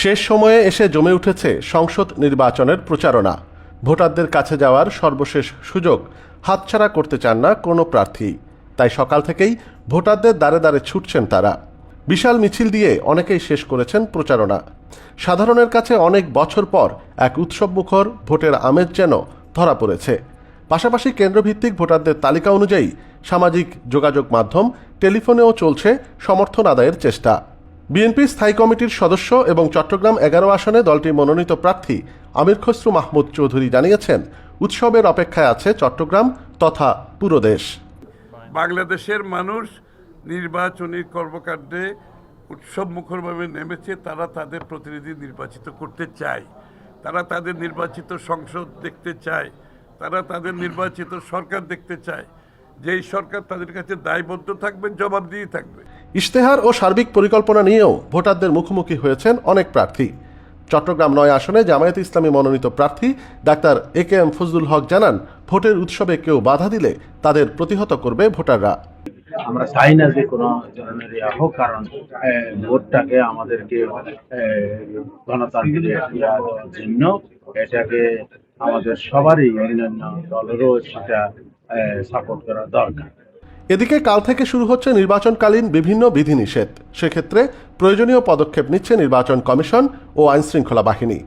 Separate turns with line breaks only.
শেষ সময়ে এসে জমে উঠেছে সংসদ নির্বাচনের প্রচারণা। ভোটারদের কাছে যাওয়ার সর্বশেষ সুযোগ হাতছাড়া করতে চান না কোনো প্রার্থী। তাই সকাল থেকেই ভোটারদের দ্বারে দ্বারে ছুটছেন তারা। বিশাল মিছিল দিয়ে অনেকেই শেষ করেছেন প্রচারণা। সাধারণের কাছে অনেক বছর পর এক উৎসবমুখর ভোটের আমেজ যেন ধরা পড়েছে। পাশাপাশি কেন্দ্রভিত্তিক ভোটারদের তালিকা অনুযায়ী সামাজিক যোগাযোগ মাধ্যম, টেলিফোনেও চলছে সমর্থন আদায়ের চেষ্টা। বিএনপি স্থায়ী কমিটির সদস্য এবং চট্টগ্রাম এগারো আসনে দলটির মনোনীত প্রার্থী আমির খসরু মাহমুদ চৌধুরী জানিয়েছেন, উৎসবের অপেক্ষায় আছে চট্টগ্রাম তথা পুরো দেশ।
বাংলাদেশের মানুষ নির্বাচনী কর্মকাণ্ডে উৎসব মুখরভাবে নেমেছে, তারা তাদের প্রতিনিধি নির্বাচিত করতে চায়। তারা তাদের নির্বাচিত সংসদ দেখতে চায়। তারা তাদের নির্বাচিত সরকার দেখতে চায়। যেই সরকার তাদের কাছে দায়বদ্ধ থাকবে জবাবদিহি থাকবে।
ইশতেহার ও সার্বিক পরিকল্পনা নিয়েও ভোটারদের মুখোমুখি হয়েছেন অনেক প্রার্থী। চট্টগ্রাম নয় আসনে জামায়াত ইসলামী মনোনীত প্রার্থী doctor A K M Fazlul Haque জানান ভোটের উৎসবে কেউ বাধা দিলে তাদের প্রতিহত করবে ভোটাররা।
আমরা চাই না যে কোনো ধরনের ইয়া হোক কারণ ভোটটাকে আমাদেরকে গণতান্ত্রিক জন্য এটাকে আমাদের সবারই অন্যান্য দলেরও সেটা সাপোর্ট করা দরকার।
এদিকে কাল থেকে শুরু হচ্ছে নির্বাচনকালীন বিভিন্ন বিধিনিষেধ। সেক্ষেত্রে প্রয়োজনীয় পদক্ষেপ নিচ্ছে নির্বাচন কমিশন ও আইনশৃঙ্খলা বাহিনী।